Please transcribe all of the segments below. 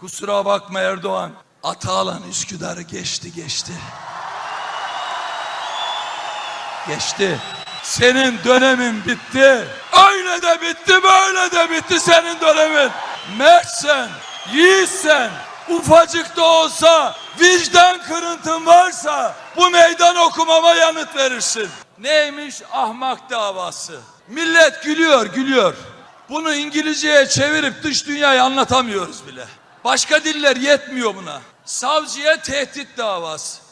Kusura bakma Erdoğan. Atalan Üsküdar'ı geçti geçti. Geçti. Senin dönemin bitti. Öyle de bitti, böyle de bitti senin dönemin. Mertsen, yiğitsen, ufacık da olsa, vicdan kırıntın varsa bu meydan okumama yanıt verirsin. Neymiş ahmak davası? Millet gülüyor, gülüyor. Bunu İngilizceye çevirip dış dünyaya anlatamıyoruz bile. Başka diller yetmiyor buna. Savcıya tehdit davası.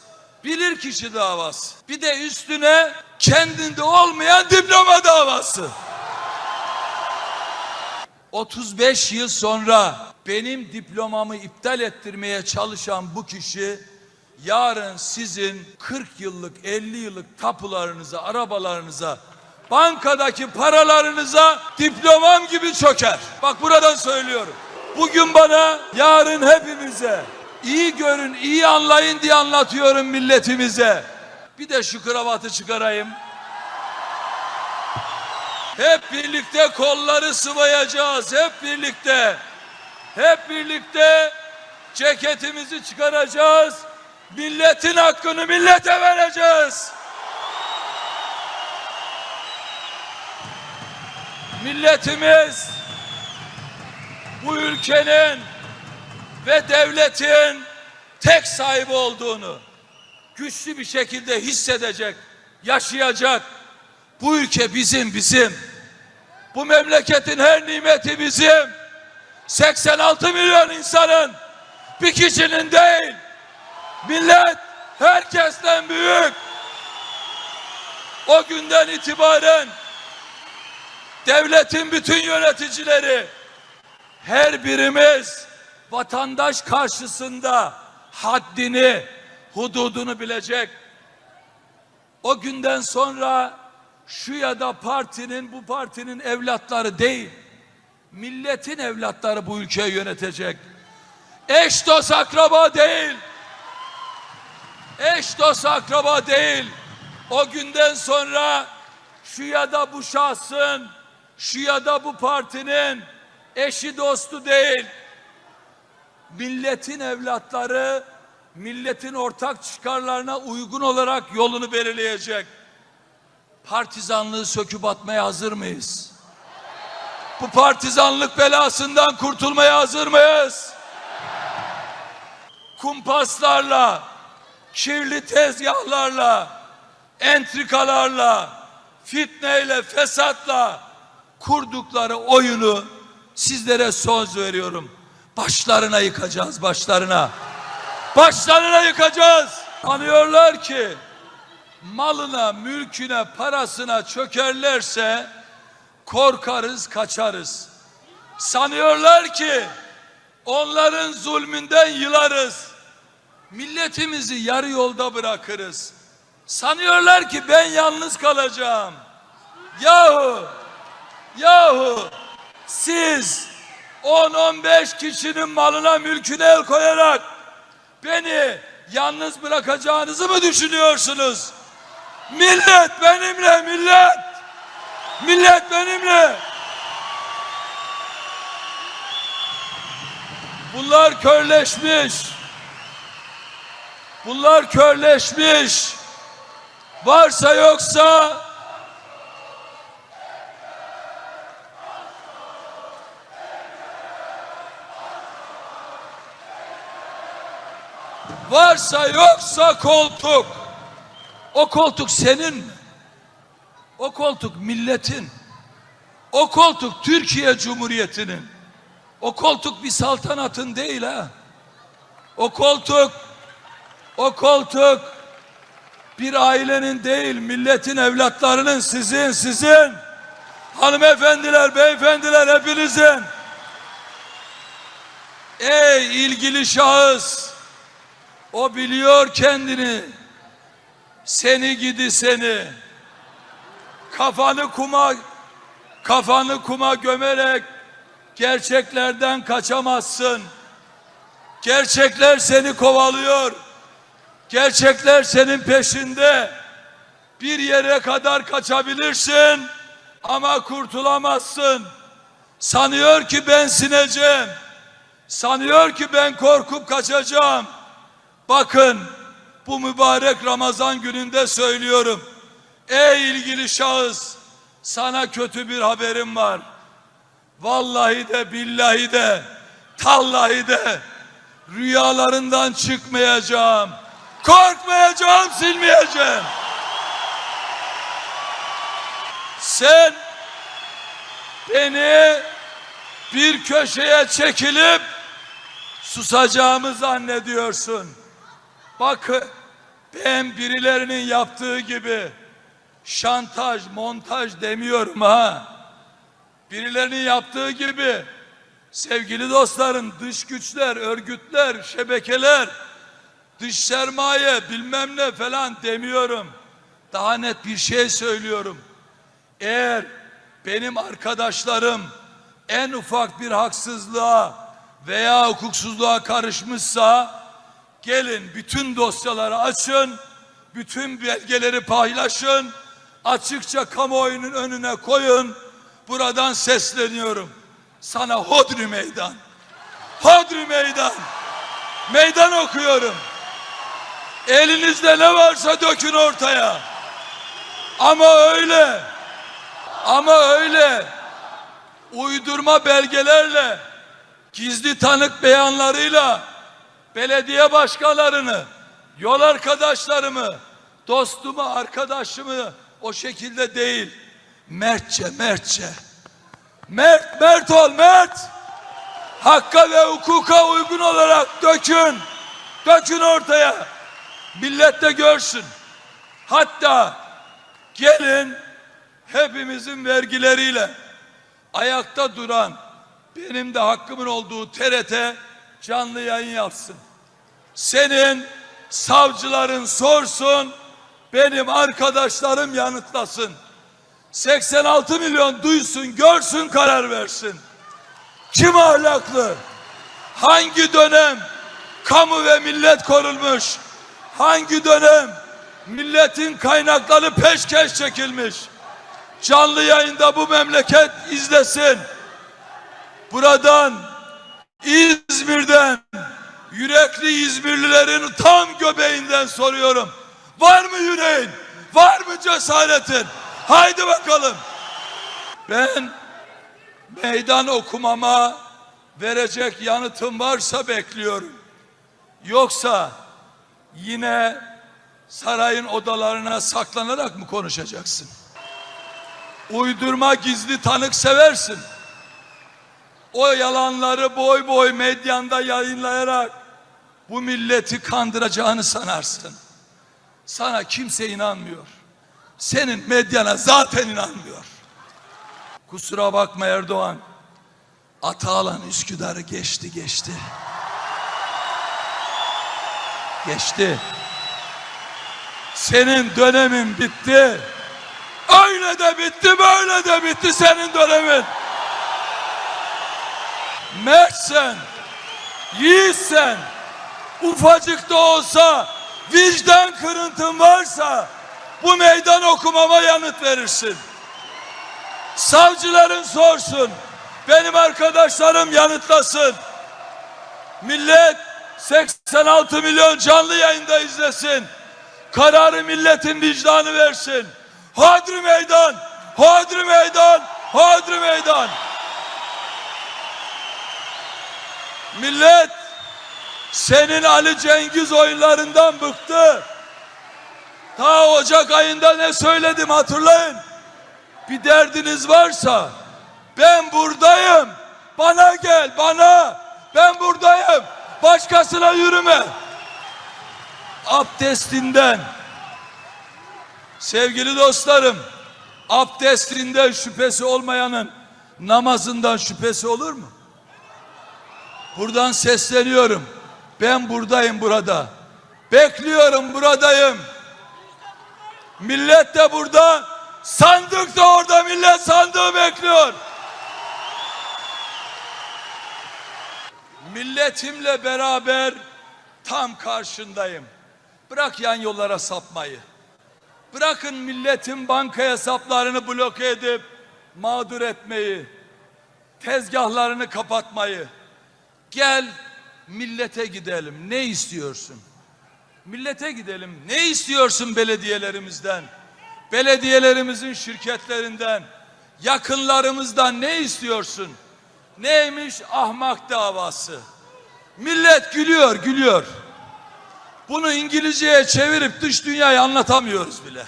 Bilir kişi davası. Bir de üstüne kendinde olmayan diploma davası. 35 yıl sonra benim diplomamı iptal ettirmeye çalışan bu kişi yarın sizin 40 yıllık 50 yıllık tapularınıza, arabalarınıza, bankadaki paralarınıza diplomam gibi çöker. Bak buradan söylüyorum. Bugün bana, yarın hepimize iyi görün, iyi anlayın diye anlatıyorum milletimize. Bir de şu kravatı çıkarayım. Hep birlikte kolları sıvayacağız. Hep birlikte. Hep birlikte ceketimizi çıkaracağız. Milletin hakkını millete vereceğiz. Milletimiz bu ülkenin ve devletin tek sahibi olduğunu güçlü bir şekilde hissedecek, yaşayacak. Bu ülke bizim, bizim. Bu memleketin her nimeti bizim. 86 milyon insanın bir kişinin değil. Millet herkesten büyük. O günden itibaren devletin bütün yöneticileri her birimiz vatandaş karşısında haddini, hududunu bilecek. O günden sonra şu ya da partinin bu partinin evlatları değil, milletin evlatları bu ülkeyi yönetecek. Eş dost akraba değil. Eş dost akraba değil. O günden sonra şu ya da bu şahsın, şu ya da bu partinin eşi dostu değil. Milletin evlatları milletin ortak çıkarlarına uygun olarak yolunu belirleyecek. Partizanlığı söküp atmaya hazır mıyız? Bu partizanlık belasından kurtulmaya hazır mıyız? Kumpaslarla, kirli tezgahlarla, entrikalarla, fitneyle, fesatla kurdukları oyunu sizlere söz veriyorum. Başlarına yıkacağız, başlarına. Başlarına yıkacağız. Anıyorlar ki malına, mülküne, parasına çökerlerse korkarız, kaçarız. Sanıyorlar ki onların zulmünden yılarız. Milletimizi yarı yolda bırakırız. Sanıyorlar ki ben yalnız kalacağım. Yahu, yahu siz 10-15 kişinin malına mülküne el koyarak beni yalnız bırakacağınızı mı düşünüyorsunuz? Millet benimle millet. Millet benimle. Bunlar körleşmiş. Bunlar körleşmiş. Varsa yoksa varsa yoksa koltuk. O koltuk senin? O koltuk milletin. O koltuk Türkiye Cumhuriyeti'nin. O koltuk bir saltanatın değil ha. O koltuk o koltuk bir ailenin değil milletin evlatlarının sizin sizin hanımefendiler beyefendiler hepinizin ey ilgili şahıs o biliyor kendini seni gidi seni kafanı kuma kafanı kuma gömerek gerçeklerden kaçamazsın. Gerçekler seni kovalıyor. Gerçekler senin peşinde. Bir yere kadar kaçabilirsin ama kurtulamazsın. Sanıyor ki ben sineceğim. Sanıyor ki ben korkup kaçacağım. Bakın bu mübarek Ramazan gününde söylüyorum. Ey ilgili şahıs sana kötü bir haberim var. Vallahi de billahi de tallahi de rüyalarından çıkmayacağım. Korkmayacağım, silmeyeceğim. Sen beni bir köşeye çekilip susacağımı zannediyorsun. Bak ben birilerinin yaptığı gibi şantaj, montaj demiyorum ha. Birilerinin yaptığı gibi sevgili dostlarım dış güçler, örgütler, şebekeler, dış sermaye bilmem ne falan demiyorum. Daha net bir şey söylüyorum. Eğer benim arkadaşlarım en ufak bir haksızlığa veya hukuksuzluğa karışmışsa gelin bütün dosyaları açın, bütün belgeleri paylaşın, açıkça kamuoyunun önüne koyun. Buradan sesleniyorum. Sana hodri meydan. Hodri meydan. Meydan okuyorum. Elinizde ne varsa dökün ortaya. Ama öyle. Ama öyle. Uydurma belgelerle, gizli tanık beyanlarıyla belediye başkanlarını, yol arkadaşlarımı, dostumu, arkadaşımı o şekilde değil. Mertçe, mertçe. Mert, mert ol, mert. Hakka ve hukuka uygun olarak dökün. Dökün ortaya. Millet de görsün. Hatta gelin hepimizin vergileriyle ayakta duran benim de hakkımın olduğu TRT canlı yayın yapsın. Senin savcıların sorsun, benim arkadaşlarım yanıtlasın. 86 milyon duysun, görsün, karar versin. Kim ahlaklı? Hangi dönem kamu ve millet korunmuş? Hangi dönem milletin kaynakları peşkeş çekilmiş? Canlı yayında bu memleket izlesin. Buradan İzmir'den yürekli İzmirlilerin tam göbeğinden soruyorum. Var mı yüreğin? Var mı cesaretin? Haydi bakalım. Ben meydan okumama verecek yanıtım varsa bekliyorum. Yoksa yine sarayın odalarına saklanarak mı konuşacaksın? Uydurma gizli tanık seversin. O yalanları boy boy medyanda yayınlayarak bu milleti kandıracağını sanarsın. Sana kimse inanmıyor. Senin medyana zaten inanmıyor. Kusura bakma Erdoğan. Atalan Üsküdar'ı geçti geçti. Geçti. Senin dönemin bitti. Öyle de bitti, böyle de bitti senin dönemin. Mertsen, yiğitsen, ufacık da olsa vicdan kırıntın varsa bu meydan okumama yanıt verirsin. Savcıların sorsun, benim arkadaşlarım yanıtlasın. Millet 86 milyon canlı yayında izlesin. Kararı milletin vicdanı versin. Hodri meydan, hodri meydan, hodri meydan. Millet senin Ali Cengiz oyunlarından bıktı. Ta Ocak ayında ne söyledim hatırlayın. Bir derdiniz varsa ben buradayım. Bana gel bana. Ben buradayım. Başkasına yürüme. Abdestinden sevgili dostlarım abdestinden şüphesi olmayanın namazından şüphesi olur mu? Buradan sesleniyorum. Ben buradayım burada. Bekliyorum buradayım. Millet de burada. Sandık da orada millet sandığı bekliyor. Milletimle beraber tam karşındayım. Bırak yan yollara sapmayı. Bırakın milletin banka hesaplarını bloke edip mağdur etmeyi. Tezgahlarını kapatmayı. Gel millete gidelim. Ne istiyorsun? Millete gidelim. Ne istiyorsun belediyelerimizden? Belediyelerimizin şirketlerinden, yakınlarımızdan ne istiyorsun? Neymiş ahmak davası? Millet gülüyor, gülüyor. Bunu İngilizceye çevirip dış dünyaya anlatamıyoruz bile.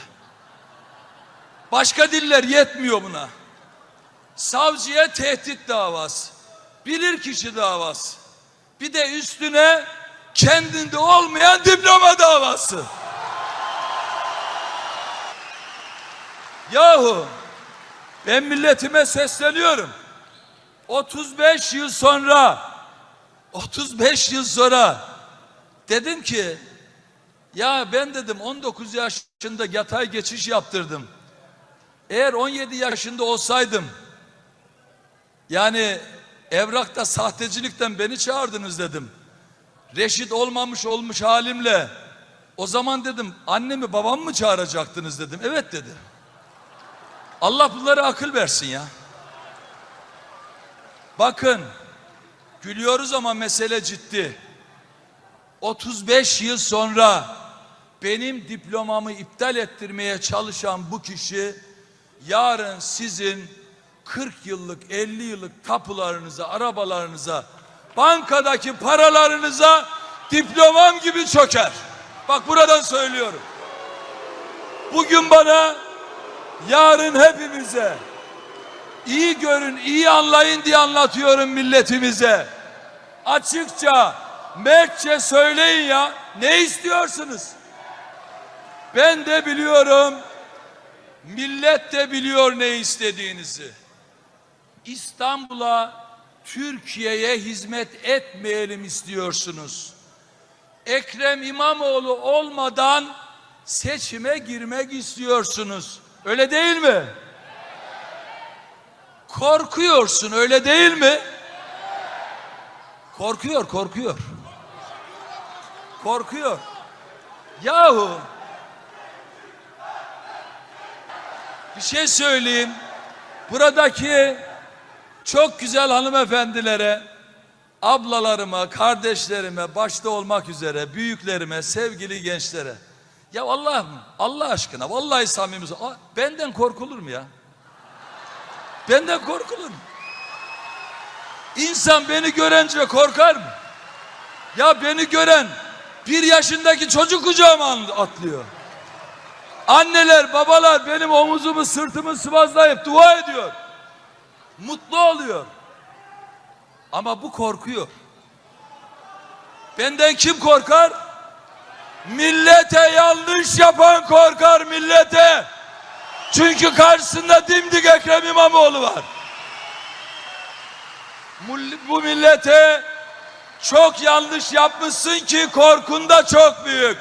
Başka diller yetmiyor buna. Savcıya tehdit davası, bilirkişi davası. Bir de üstüne kendinde olmayan diploma davası. Yahu ben milletime sesleniyorum. 35 yıl sonra 35 yıl sonra dedim ki ya ben dedim 19 yaşında yatay geçiş yaptırdım. Eğer 17 yaşında olsaydım yani evrakta sahtecilikten beni çağırdınız dedim. Reşit olmamış olmuş halimle o zaman dedim annemi babamı mı çağıracaktınız dedim. Evet dedi. Allah bunlara akıl versin ya. Bakın gülüyoruz ama mesele ciddi. 35 yıl sonra benim diplomamı iptal ettirmeye çalışan bu kişi yarın sizin 40 yıllık 50 yıllık tapularınıza, arabalarınıza, bankadaki paralarınıza diplomam gibi çöker. Bak buradan söylüyorum. Bugün bana yarın hepimize iyi görün, iyi anlayın diye anlatıyorum milletimize. Açıkça, mertçe söyleyin ya. Ne istiyorsunuz? Ben de biliyorum. Millet de biliyor ne istediğinizi. İstanbul'a, Türkiye'ye hizmet etmeyelim istiyorsunuz. Ekrem İmamoğlu olmadan seçime girmek istiyorsunuz. Öyle değil mi? Korkuyorsun öyle değil mi? Korkuyor, korkuyor. Korkuyor. Yahu bir şey söyleyeyim. Buradaki çok güzel hanımefendilere, ablalarıma, kardeşlerime, başta olmak üzere büyüklerime, sevgili gençlere. Ya Allah mı? Allah aşkına vallahi samimi. Benden korkulur mu ya? Benden korkulur mu? İnsan beni görünce korkar mı? Ya beni gören bir yaşındaki çocuk kucağıma atlıyor. Anneler, babalar benim omuzumu, sırtımı sıvazlayıp dua ediyor. Mutlu oluyor. Ama bu korkuyor. Benden kim korkar? Millete yanlış yapan korkar millete. Çünkü karşısında dimdik Ekrem İmamoğlu var. Bu millete çok yanlış yapmışsın ki korkun da çok büyük.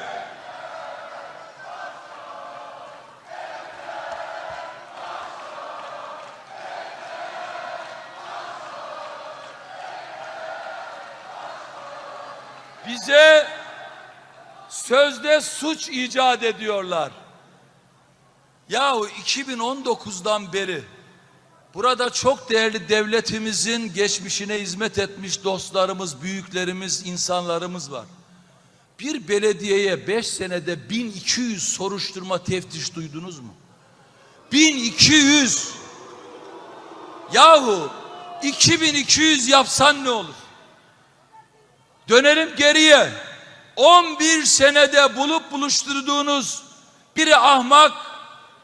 Sözde suç icat ediyorlar. Yahu 2019'dan beri burada çok değerli devletimizin geçmişine hizmet etmiş dostlarımız, büyüklerimiz, insanlarımız var. Bir belediyeye 5 senede 1200 soruşturma teftiş duydunuz mu? 1200 Yahu 2200 yapsan ne olur? Dönelim geriye. 11 senede bulup buluşturduğunuz biri ahmak,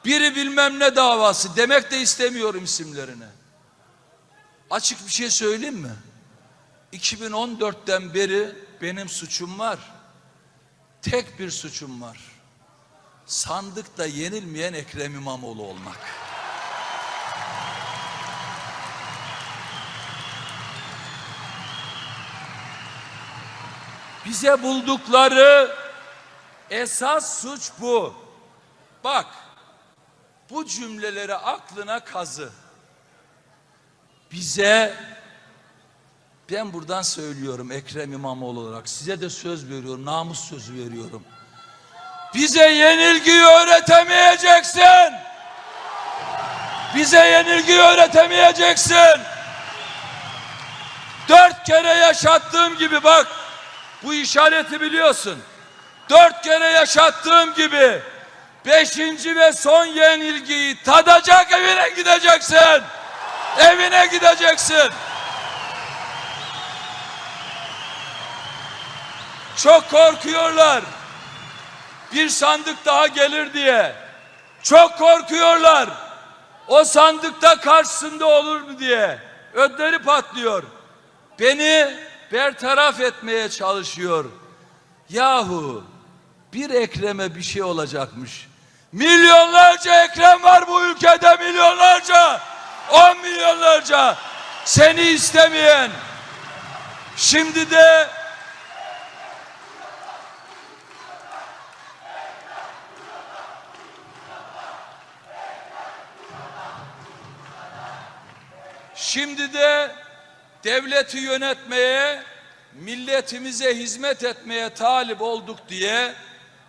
biri bilmem ne davası demek de istemiyorum isimlerine. Açık bir şey söyleyeyim mi? 2014'ten beri benim suçum var. Tek bir suçum var. Sandıkta yenilmeyen Ekrem İmamoğlu olmak. Bize buldukları esas suç bu. Bak bu cümleleri aklına kazı. Bize ben buradan söylüyorum Ekrem İmamoğlu olarak size de söz veriyorum namus sözü veriyorum. Bize yenilgiyi öğretemeyeceksin. Bize yenilgiyi öğretemeyeceksin. dört kere yaşattığım gibi bak bu işareti biliyorsun. Dört kere yaşattığım gibi beşinci ve son yenilgiyi tadacak evine gideceksin. Evine gideceksin. Çok korkuyorlar. Bir sandık daha gelir diye. Çok korkuyorlar. O sandıkta karşısında olur mu diye. Ödleri patlıyor. Beni bertaraf etmeye çalışıyor. Yahu bir Ekrem'e bir şey olacakmış. Milyonlarca Ekrem var bu ülkede milyonlarca. On milyonlarca. Seni istemeyen. Şimdi de Şimdi de devleti yönetmeye, milletimize hizmet etmeye talip olduk diye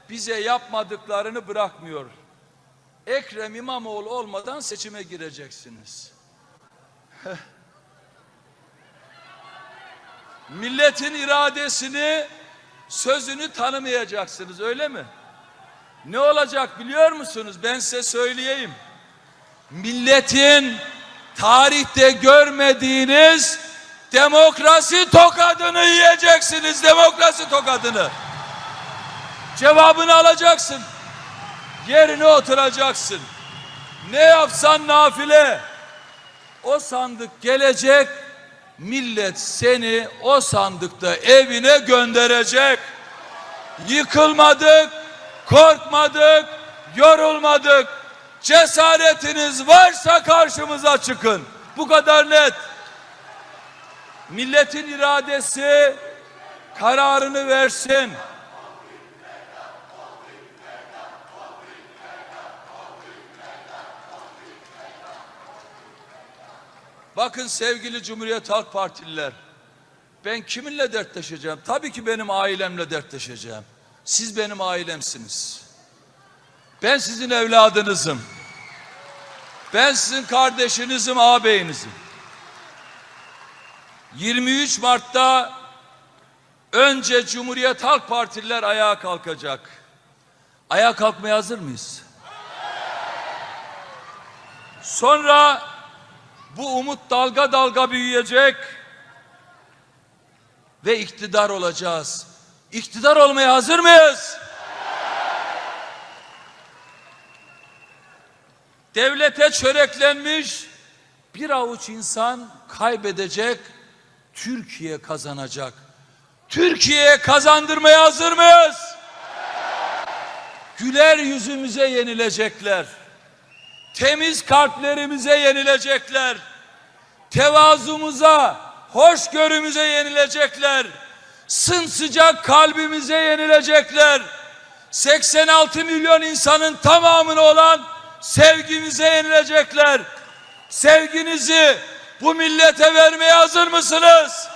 bize yapmadıklarını bırakmıyor. Ekrem İmamoğlu olmadan seçime gireceksiniz. Milletin iradesini, sözünü tanımayacaksınız öyle mi? Ne olacak biliyor musunuz? Ben size söyleyeyim. Milletin tarihte görmediğiniz demokrasi tokadını yiyeceksiniz. Demokrasi tokadını. Cevabını alacaksın. Yerine oturacaksın. Ne yapsan nafile. O sandık gelecek. Millet seni o sandıkta evine gönderecek. Yıkılmadık, korkmadık, yorulmadık. Cesaretiniz varsa karşımıza çıkın. Bu kadar net. Milletin iradesi kararını versin. Bakın sevgili Cumhuriyet Halk Partililer. Ben kiminle dertleşeceğim? Tabii ki benim ailemle dertleşeceğim. Siz benim ailemsiniz. Ben sizin evladınızım. Ben sizin kardeşinizim, ağabeyinizim. 23 Mart'ta önce Cumhuriyet Halk Partililer ayağa kalkacak. Ayağa kalkmaya hazır mıyız? Sonra bu umut dalga dalga büyüyecek ve iktidar olacağız. İktidar olmaya hazır mıyız? Devlete çöreklenmiş bir avuç insan kaybedecek, Türkiye kazanacak. Türkiye'ye kazandırmaya hazır mıyız? Güler yüzümüze yenilecekler. Temiz kalplerimize yenilecekler. Tevazumuza, hoşgörümüze yenilecekler. Sımsıcak kalbimize yenilecekler. 86 milyon insanın tamamına olan sevgimize yenilecekler. Sevginizi bu millete vermeye hazır mısınız?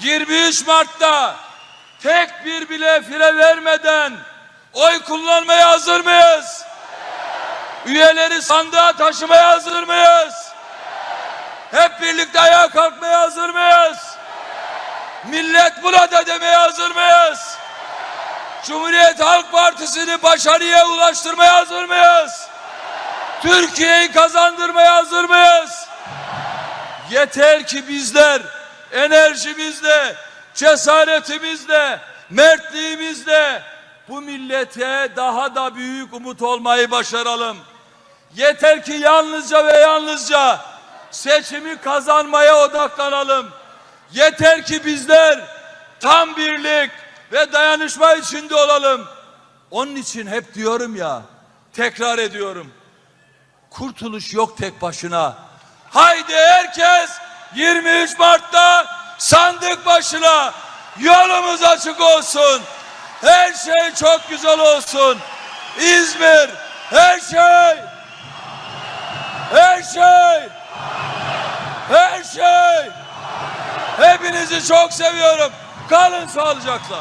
23 Mart'ta tek bir bile fire vermeden oy kullanmaya hazır mıyız? Üyeleri sandığa taşımaya hazır mıyız? Hep birlikte ayağa kalkmaya hazır mıyız? Millet burada demeye hazır mıyız? Cumhuriyet Halk Partisi'ni başarıya ulaştırmaya hazır mıyız? Türkiye'yi kazandırmaya hazır mıyız? Yeter ki bizler enerjimizle, cesaretimizle, mertliğimizle bu millete daha da büyük umut olmayı başaralım. Yeter ki yalnızca ve yalnızca seçimi kazanmaya odaklanalım. Yeter ki bizler tam birlik ve dayanışma içinde olalım. Onun için hep diyorum ya, tekrar ediyorum. Kurtuluş yok tek başına. Haydi herkes 23 Mart'ta sandık başına yolumuz açık olsun. Her şey çok güzel olsun. İzmir her şey her şey her şey hepinizi çok seviyorum. Kalın sağlıcakla.